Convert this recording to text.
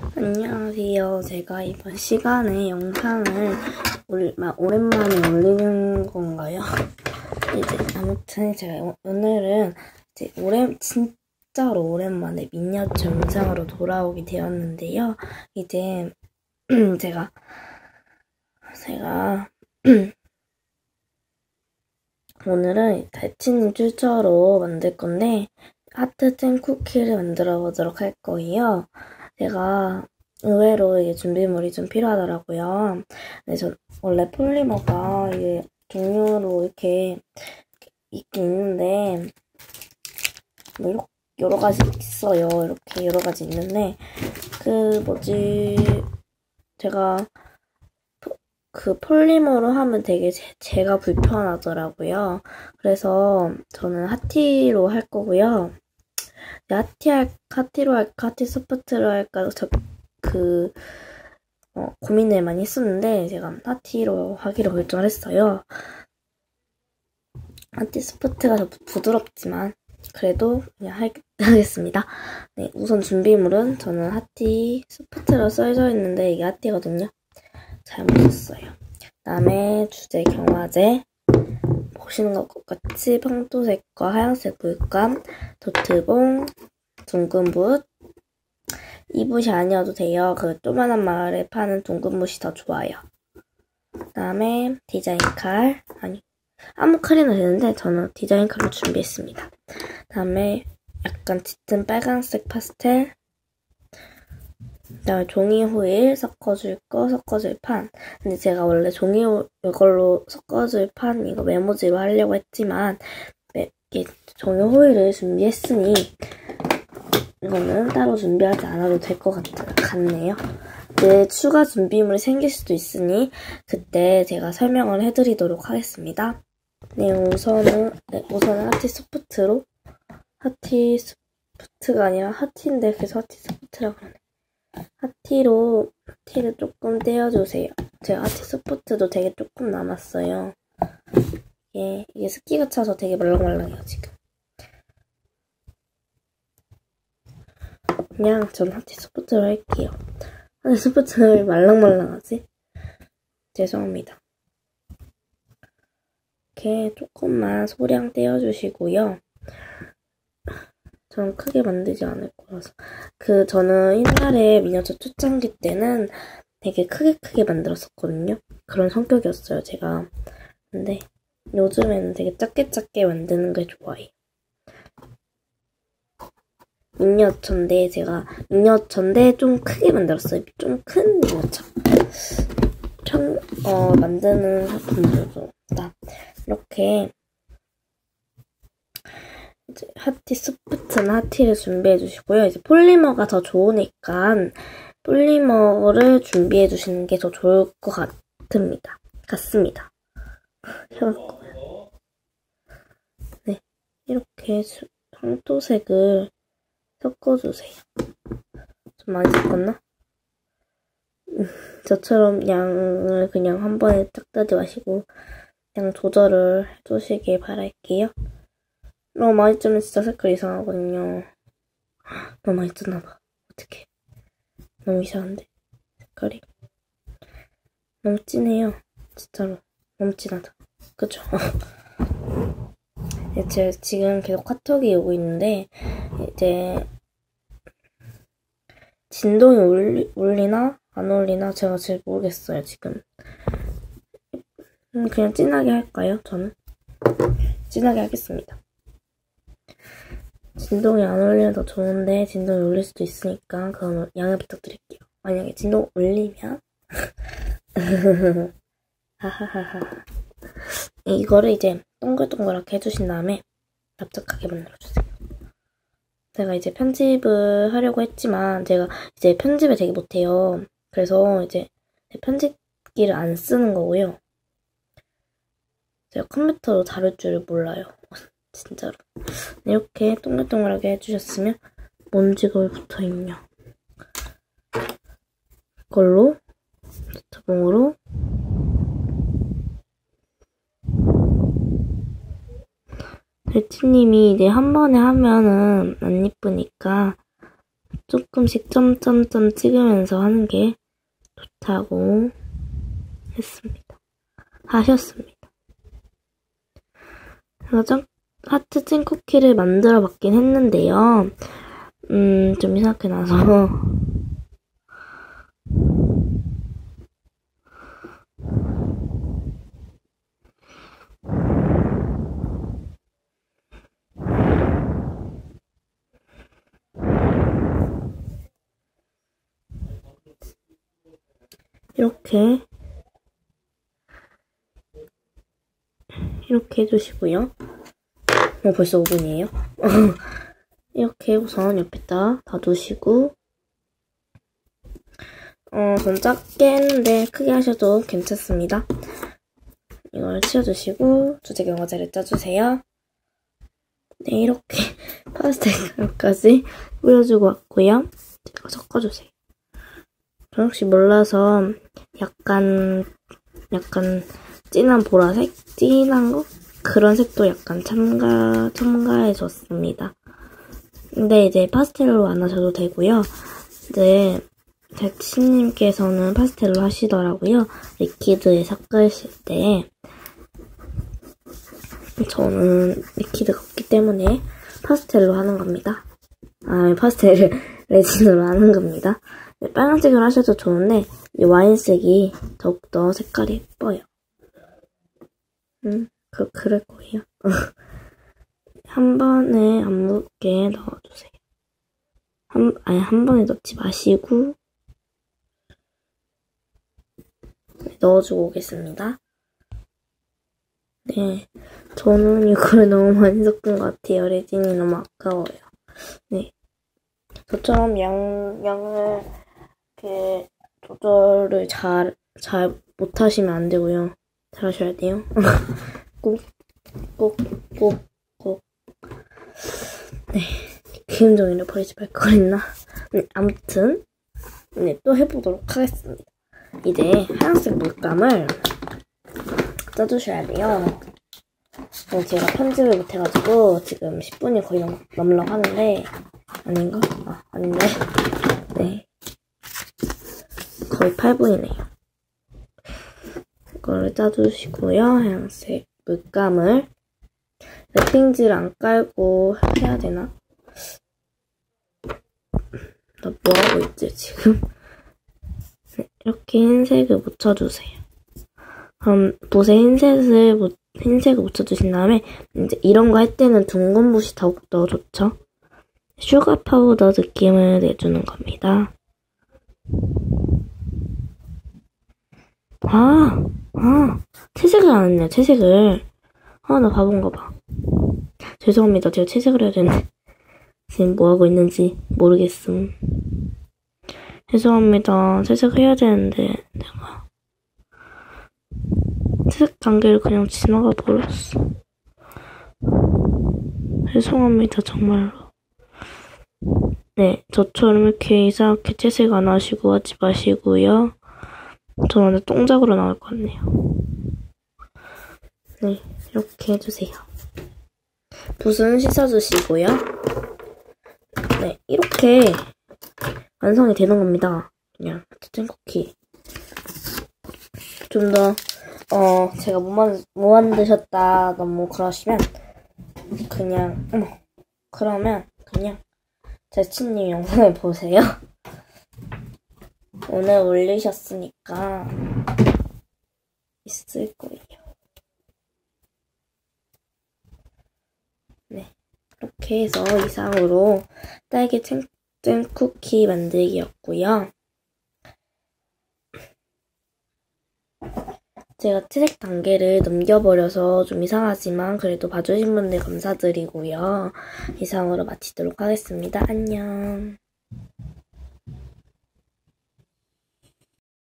안녕하세요. 제가 이번 시간에 영상을 올, 오랜만에 올리는 건가요? 이제 아무튼 제가 오늘은 이제 오랜 진짜로 오랜만에 미니어처 영상으로 돌아오게 되었는데요. 이제 제가 제가 오늘은 달치님 출처로 만들 건데 하트템 쿠키를 만들어 보도록 할 거예요. 제가 의외로 이게 준비물이 좀 필요하더라고요. 그래서 원래 폴리머가 이게 종류로 이렇게 있긴 있는데 뭐 여러 가지 있어요. 이렇게 여러 가지 있는데 그 뭐지 제가 그 폴리머로 하면 되게 제, 가 불편하더라고요. 그래서 저는 하티로 할 거고요. 야티 할 카티로 할까 하티 소프트로 할까 저 그 어, 고민을 많이 했었는데 제가 하티로 하기로 결정을 했어요. 하티 소프트가 더 부드럽지만 그래도 그냥 하, 하겠습니다. 네, 우선 준비물은 저는 하티 소프트로 써져 있는데 이게 하티거든요. 잘못 썼어요. 그다음에 주제 경화제, 보시는 것 같이 평토색과 하얀색 물감, 도트봉, 둥근 붓. 이 붓이 아니어도 돼요. 그 조만한 마을에 파는 둥근 붓이 더 좋아요. 그 다음에 디자인 칼. 아니, 아무 칼이나 되는데 저는 디자인 칼로 준비했습니다. 그 다음에 약간 짙은 빨간색 파스텔. 그다음에 종이 호일 섞어줄 거 섞어줄 판 근데 제가 원래 종이 이걸로 섞어줄 판 이거 메모지로 하려고 했지만 이게 종이 호일을 준비했으니 이거는 따로 준비하지 않아도 될 것 같네요. 네, 추가 준비물이 생길 수도 있으니 그때 제가 설명을 해드리도록 하겠습니다. 네, 우선은 네, 우선은 하티 소프트로 하티 소프트가 아니라 하티인데 그래서 하티 소프트라고 그러네. 하티로 하티를 조금 떼어주세요. 제가 하티 스포트도 되게 조금 남았어요. 이게, 이게 습기가 차서 되게 말랑말랑해요, 지금. 그냥 전 하티 스포트로 할게요. 하티 스포트를 말랑말랑하지? 죄송합니다. 이렇게 조금만 소량 떼어주시고요. 저는 크게 만들지 않을 거라서. 그, 저는 옛날에 미니어처 초창기 때는 되게 크게 크게 만들었었거든요. 그런 성격이었어요, 제가. 근데 요즘에는 되게 작게 작게 만드는 걸 좋아해요. 미니어처인데 제가 미니어처인데 좀 크게 만들었어요. 좀 큰 미니어처. 편, 어, 만드는 작품들도 다 이렇게 이제 하티 소프트나 하티를 준비해 주시고요. 이제 폴리머가 더 좋으니까 폴리머를 준비해 주시는 게 더 좋을 것 같습니다. 같습니다. 네, 이렇게 황토색을 섞어주세요. 좀 많이 섞었나? 음, 저처럼 양을 그냥 한 번에 딱 따지 마시고 양 조절을 해주시길 바랄게요. 너무 많이 쩌면 진짜 색깔 이상하거든요. 너무 많이 쩌나봐. 어떡해. 너무 이상한데. 색깔이. 너무 진해요. 진짜로. 너무 진하다. 그쵸? 제가 지금 계속 카톡이 오고 있는데, 이제, 진동이 울리, 울리나? 안 울리나? 제가 잘 모르겠어요, 지금. 음, 그냥 진하게 할까요, 저는? 진하게 하겠습니다. 진동이 안 울리면 더 좋은데 진동이 울릴 수도 있으니까 그건 양해 부탁드릴게요. 만약에 진동 하하하하 이거를 이제 동글동글하게 해주신 다음에 납작하게 만들어주세요. 제가 이제 편집을 하려고 했지만 제가 이제 편집을 되게 못해요. 그래서 이제 편집기를 안 쓰는 거고요. 제가 컴퓨터로 다룰 줄을 몰라요. 진짜로. 이렇게 동글동글하게 해주셨으면 먼지가 왜 붙어 있냐. 이걸로 노트봉으로 배치님이 이제 한 번에 하면은 안 이쁘니까 조금씩 점점점 찍으면서 하는 게 좋다고 했습니다. 하셨습니다. 그래서 점, 하트 찐 쿠키를 만들어 봤긴 했는데요. 음, 좀 이상하게 나서 이렇게 이렇게 해주시고요. 어, 벌써 5분이에요. 이렇게 우선 옆에다 놔두시고 어, 전 작게 했는데 크게 하셔도 괜찮습니다. 이걸 치워주시고 주제경 과자를 짜주세요. 네, 이렇게 파스텔 가루까지 뿌려주고 왔고요. 제가 섞어주세요. 저 혹시 몰라서 약간 약간 진한 보라색? 진한 거? 그런 색도 약간 첨가, 첨가해 줬습니다. 근데 이제 파스텔로 안 하셔도 되고요. 이제 대치님께서는 파스텔로 하시더라고요. 리퀴드에 섞으실 때. 저는 리퀴드가 없기 때문에 파스텔로 하는 겁니다. 아, 파스텔을 레진으로 하는 겁니다. 빨간색으로 하셔도 좋은데 와인색이 더욱더 색깔이 예뻐요. 음, 그, 그럴 거예요. 한 번에 안 묻게 넣어주세요. 한, 아니, 한 번에 넣지 마시고, 네, 넣어주고 오겠습니다. 네. 저는 이걸 너무 많이 섞은 것 같아요. 레진이 너무 아까워요. 네. 저처럼 양, 양을, 이렇게, 조절을 잘, 잘 못하시면 안 되고요. 잘 하셔야 돼요. 꼭. 네. 기름종이를 버리지 말 걸 했나? 네, 아무튼. 네, 또 해보도록 하겠습니다. 이제 하얀색 물감을 짜주셔야 돼요. 네, 제가 편집을 못해가지고 지금 10분이 거의 넘, 넘으려고 하는데 아닌가? 아, 아닌데. 네. 거의 8분이네요. 이거를 짜주시고요. 하얀색 물감을 랩핑지를 안 깔고 해야 되나? 나 뭐하고 있지 지금? 네, 이렇게 흰색을 묻혀주세요. 그럼 붓에 흰색을, 묻, 흰색을 묻혀주신 다음에 이제 이런 거 할 때는 둥근 붓이 더욱 더 좋죠? 슈가 파우더 느낌을 내주는 겁니다. 아, 아, 채색을 안 했네요, 채색을. 아, 나 바본가 봐. 죄송합니다. 제가 채색을 해야 되는데. 지금 뭐하고 있는지 모르겠음. 죄송합니다. 채색을 해야 되는데, 내가. 채색 단계를 그냥 지나가 버렸어. 죄송합니다, 정말로. 네, 저처럼 이렇게 이상하게 채색 안 하시고 하지 마시고요. 저 완전 똥작으로 나올 것 같네요. 네, 이렇게 해주세요. 붓은 씻어주시고요. 네, 이렇게 완성이 되는 겁니다. 그냥 찐 쿠키. 좀 더, 어, 제가 못, 만, 못 만드셨다 너무 그러시면 그냥, 어머, 그러면 그냥 제치님 영상을 보세요. 오늘 올리셨으니까 있을 거예요. 네. 이렇게 해서 이상으로 딸기 cen쿠키 만들기였고요. 제가 채색 단계를 넘겨버려서 좀 이상하지만 그래도 봐주신 분들 감사드리고요. 이상으로 마치도록 하겠습니다. 안녕.